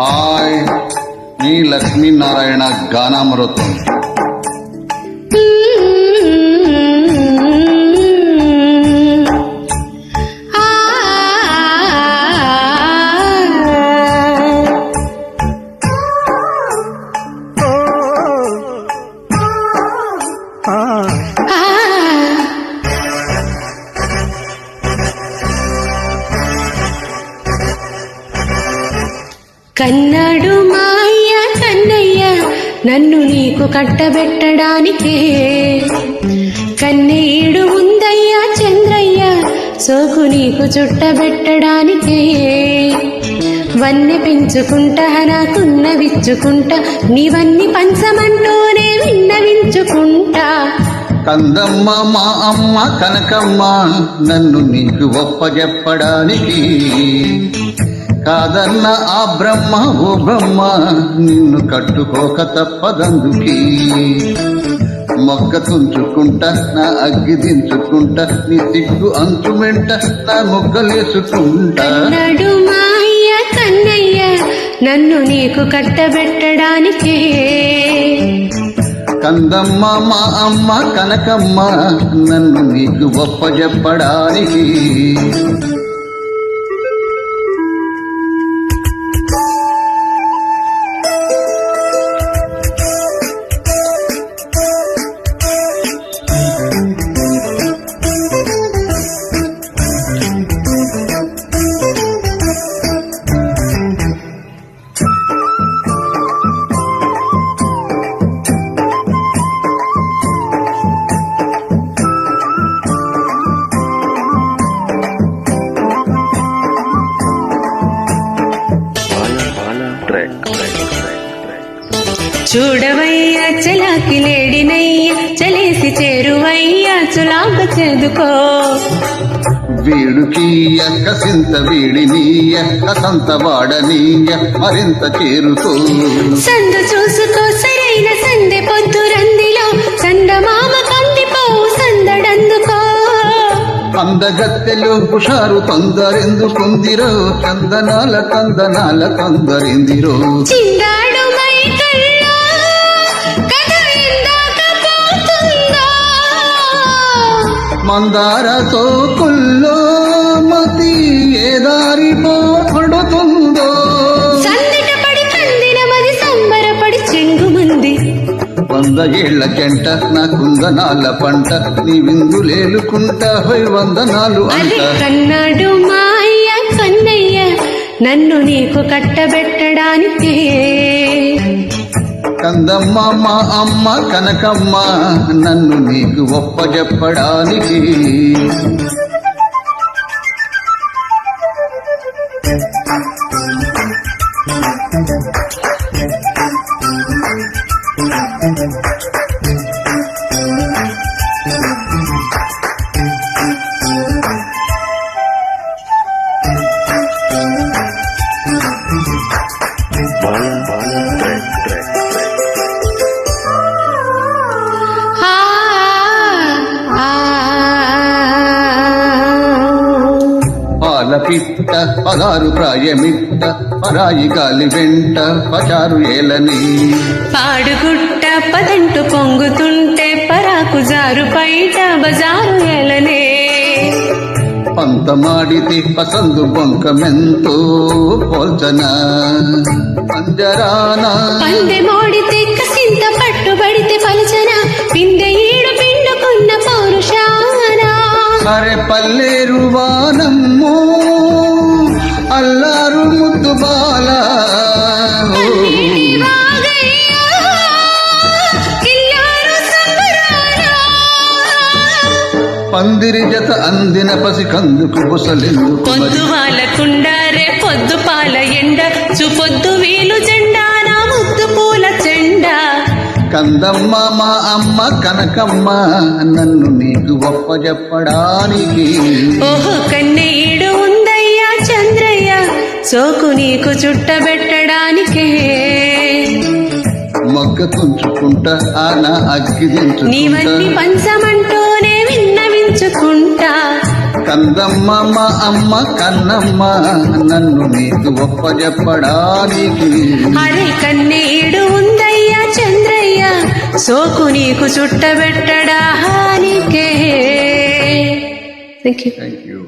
Hi మీ లక్ష్మీనారాయణ గానామృతం. కన్నాడు మాయ కన్నయ్య నన్ను నీకు కట్టబెట్టడానికే. కన్నీడు ఉందయ్యా చంద్రయ్య సోకు నీకు చుట్టబెట్టడానికే. వన్నె పెంచుకుంటా నాకున్న విచ్చుకుంటా నీవన్నీ పంచమంటూనే విన్నవించుకుంటా. కందమ్మ మా అమ్మ కనకమ్మ నన్ను నీకు ఒప్పగెప్పడానికి కాదన్న ఆ బ్రహ్మ ఓ బ్రహ్మ నిన్ను కట్టుకోక తప్పదందుకి. మొగ్గ తుంచుకుంటా నా అగ్గి దించుకుంటా నీ సిగ్గు అంచుమెంట నా మొగ్గలేసుకుంటా. కన్నయ్య నన్ను నీకు కట్టబెట్టడానికే. కందమ్మ మా అమ్మ కనకమ్మ నన్ను నీకు ఒప్పజెప్పడానికి. చూడవయ్యా చలాకి లేడినయ్య చలేసి చేరువయ్యా చులాక చేదుకో. వీడుకి కసింత వీడినీయ కసంత వాడనీయ మరింత చేరుతూ. సందు చూసుకో సరైన సందె పొద్దు రందిలో సందమామ కందిపోవు సందడందుకో. అందగత్తెలు హుషారు తొందరెందుకుందిరో చందనాల కందనాల తొందరిందిరో. చిందాడు మైకల్లో మందార సోకుల్లో మతి ఏ దారి పడుతుందో వంద ఏళ్ళ జంట నా కుందనాల పంట నీ విందులేలుకుంటా హోయ్ వందనాలు అదే అంట కన్నాడు మాయ కన్నయ్య నన్ను నీకు కట్టబెట్టడానికే. కందమ్మ మా అమ్మ కనకమ్మ నన్ను నీకు ఒప్పజెప్పడానికి. ఆ, పిట్ట పదారు ప్రాయమిట్ట పరాయి గాలి వెంట పచారు ఏలని. పాడుగుట్ట పదంటు పొంగుతుంటే పరాకు జారు పైట బజారు ఎలనే పంతమాడితే పసందు బొంకమెంతో పోల్చన. పంజరాన పందె మోడితే కసింత పట్టుబడితే పలచన. పిందె ఈడు పిండుకున్న పౌరుషానా. సరే పల్లేరు వానమ్మో పందిరి జత అందిన పసి కందుకు బుసలెందుకు పొద్దు మరి వాళ్ళకుండా రే పొద్దు పాల ఎండ. చూపొద్దు వీలు జెండా నా ముద్దు పూల చెండా. కందమ్మ మా అమ్మ కనకమ్మ నన్ను నీకు ఒప్పజెప్పడానికి. ఓహో కన్నీడు ఉందయ్యా చంద్రయ్య. సోకు నీకు చుట్టబెట్టడానికే మొగ్గ తుంచుకుంటా ఆ నా అగ్గి నీవన్నీ దించుకుంటా పంచమంటూనే విన్నవించుకుంటా కందమ్మ మా అమ్మ కన్నమ్మ నన్ను నీకు ఒప్పజెప్పడానికి అరే కన్నీడు ఉందయ్యా చంద్రయ్య సోకు నీకు చుట్టబెట్టడా హానికే. Thank you thank you